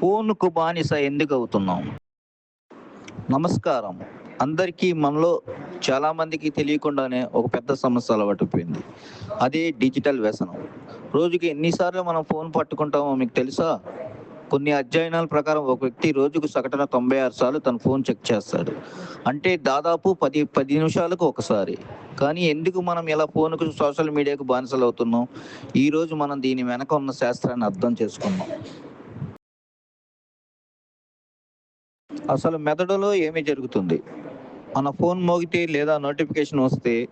ఫోన్కు బానిస ఎందుకు అవుతున్నాం నమస్కారం. అందరికీ మనలో చాలామందికి తెలియకుండానే ఒక పెద్ద సమస్య అలవాటుపోయింది. అదే డిజిటల్ వ్యసనం. రోజుకి ఎన్నిసార్లు మనం ఫోన్ పట్టుకుంటామో మీకు తెలుసా? కొన్ని అధ్యయనాల ప్రకారం ఒక వ్యక్తి రోజుకు సగటున తొంభై ఆరు సార్లు తన ఫోన్ చెక్ చేస్తాడు. అంటే దాదాపు పది పది నిమిషాలకు ఒకసారి. కానీ ఎందుకు మనం ఇలా ఫోన్కు సోషల్ మీడియాకు బానిసలు అవుతున్నాం ఈరోజు మనం దీని వెనక ఉన్న శాస్త్రాన్ని అర్థం చేసుకుందాం. అసలు మెదడులో ఏమి జరుగుతుంది? మన ఫోన్ మోగితే లేదా నోటిఫికేషన్ వస్తే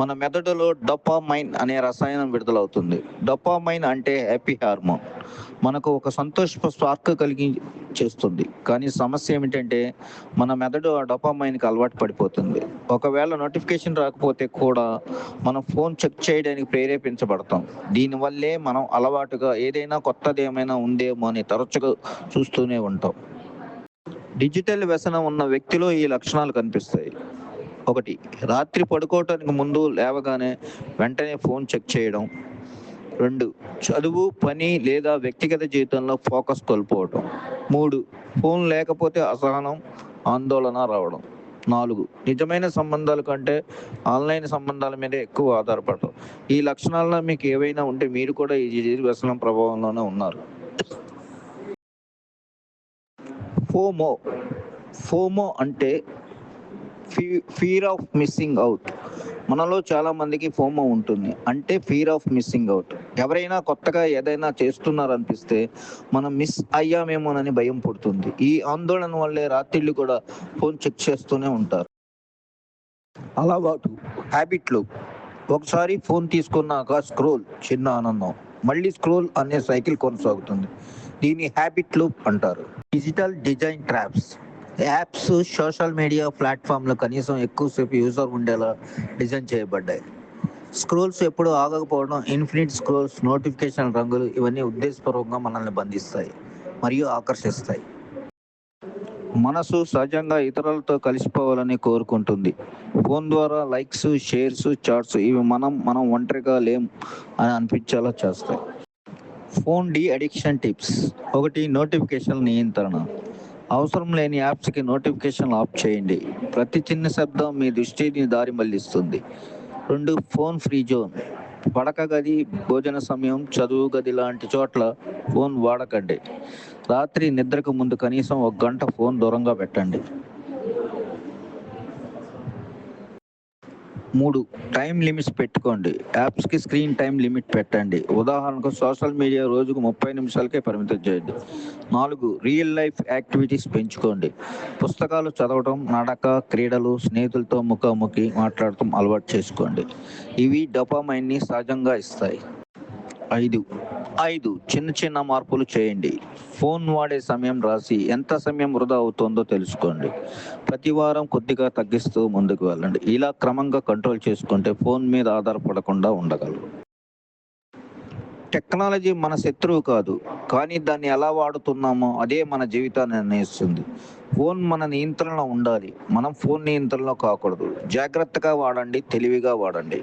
మన మెదడులో డొపామైన్ అనే రసాయనం విడుదలవుతుంది. డొపామైన్ అంటే హ్యాపీ హార్మోన్. మనకు ఒక సంతోష స్పార్క్ కలిగి చేస్తుంది. కానీ సమస్య ఏమిటంటే మన మెదడు ఆ డొపామైన్కి అలవాటు పడిపోతుంది. ఒకవేళ నోటిఫికేషన్ రాకపోతే కూడా మనం ఫోన్ చెక్ చేయడానికి ప్రేరేపించబడతాం. దీనివల్లే మనం అలవాటుగా ఏదైనా కొత్తది ఏమైనా ఉందేమో అని తరచుగా చూస్తూనే ఉంటాం. డిజిటల్ వ్యసనం ఉన్న వ్యక్తిలో ఈ లక్షణాలు కనిపిస్తాయి. ఒకటి రాత్రి పడుకోవటానికి ముందు లేవగానే వెంటనే ఫోన్ చెక్ చేయడం. రెండు చదువు పని లేదా వ్యక్తిగత జీవితంలో ఫోకస్ కోల్పోవడం మూడు ఫోన్ లేకపోతే అసహనం ఆందోళన రావడం. నాలుగు నిజమైన సంబంధాల కంటే ఆన్లైన్ సంబంధాల మీద ఎక్కువ ఆధారపడటం. ఈ లక్షణాల్లో మీకు ఏవైనా ఉంటే మీరు కూడా ఈ వ్యసనం ప్రభావంలోనే ఉన్నారు. ఫోమో ఫోమో అంటే ఫీర్ ఆఫ్ మిస్సింగ్ అవుట్ మనలో చాలా మందికి ఫోమో ఉంటుంది. అంటే ఫీర్ ఆఫ్ మిస్సింగ్ అవుట్ ఎవరైనా కొత్తగా ఏదైనా చేస్తున్నారనిపిస్తే మనం మిస్ అయ్యామేమోనని భయం పుడుతుంది. ఈ ఆందోళన వల్లే రాత్రిళ్ళు కూడా ఫోన్ చెక్ చేస్తూనే ఉంటారు. అలవాటు హ్యాబిట్లు ఒకసారి ఫోన్ తీసుకున్నాక స్క్రోల్ చిన్న ఆనందం. మళ్ళీ స్క్రోల్ అనే సైకిల్ కొనసాగుతుంది. దీన్ని హ్యాబిట్ లూప్ అంటారు. Digital design traps apps social media ప్లాట్ఫామ్లో కనీసం ఎక్కువసేపు యూజర్ ఉండేలా డిజైన్ చేయబడ్డాయి. స్క్రోల్స్ ఎప్పుడు ఆగకపోవడం ఇన్ఫినిట్ స్క్రోల్స్ నోటిఫికేషన్ రంగులు ఇవన్నీ ఉద్దేశపూర్వకంగా మనల్ని బంధిస్తాయి మరియు ఆకర్షిస్తాయి. మనసు సహజంగా ఇతరులతో కలిసిపోవాలని కోరుకుంటుంది. ఫోన్ ద్వారా లైక్స్ షేర్స్ చాట్స్ ఇవి మనం మనం ఒంటరిగా లేం అని అనిపించేలా చేస్తాయి. Phone de addiction tips. ఒకటి నోటిఫికేషన్ నియంత్రణ. అవసరం లేని యాప్స్కి నోటిఫికేషన్ ఆఫ్ చేయండి. ప్రతి చిన్న శబ్దం మీ దృష్టిని దారి మళ్ళిస్తుంది రెండు ఫోన్ ఫ్రీ జోన్. పడక గది భోజన సమయం చదువు గది లాంటి చోట్ల ఫోన్ వాడకండి. రాత్రి నిద్రకు ముందు కనీసం ఒక గంట ఫోన్ దూరంగా పెట్టండి. మూడు టైం లిమిట్స్ పెట్టుకోండి. యాప్స్కి స్క్రీన్ టైం లిమిట్ పెట్టండి. ఉదాహరణకు సోషల్ మీడియా రోజుకు ముప్పై నిమిషాలకే పరిమితం చేయండి. నాలుగు రియల్ లైఫ్ యాక్టివిటీస్ పెంచుకోండి. పుస్తకాలు చదవడం నడక క్రీడలు స్నేహితులతో ముఖాముఖి మాట్లాడటం అలవాటు చేసుకోండి. ఇవి డొపామైన్ని సహజంగా ఇస్తాయి. ఐదు ఐదు చిన్న చిన్న మార్పులు చేయండి. ఫోన్ వాడే సమయం రాసి ఎంత సమయం వృధా అవుతుందో తెలుసుకోండి. ప్రతి వారం కొద్దిగా తగ్గిస్తూ ముందుకు వెళ్ళండి. ఇలా క్రమంగా కంట్రోల్ చేసుకుంటే ఫోన్ మీద ఆధారపడకుండా ఉండగలరు. టెక్నాలజీ మన శత్రువు కాదు కానీ దాన్ని ఎలా వాడుతున్నామో అదే మన జీవితాన్ని నిర్ణయిస్తుంది. ఫోన్ మన నియంత్రణలో ఉండాలి. మనం ఫోన్ నియంత్రణలో కాకూడదు. జాగ్రత్తగా వాడండి తెలివిగా వాడండి.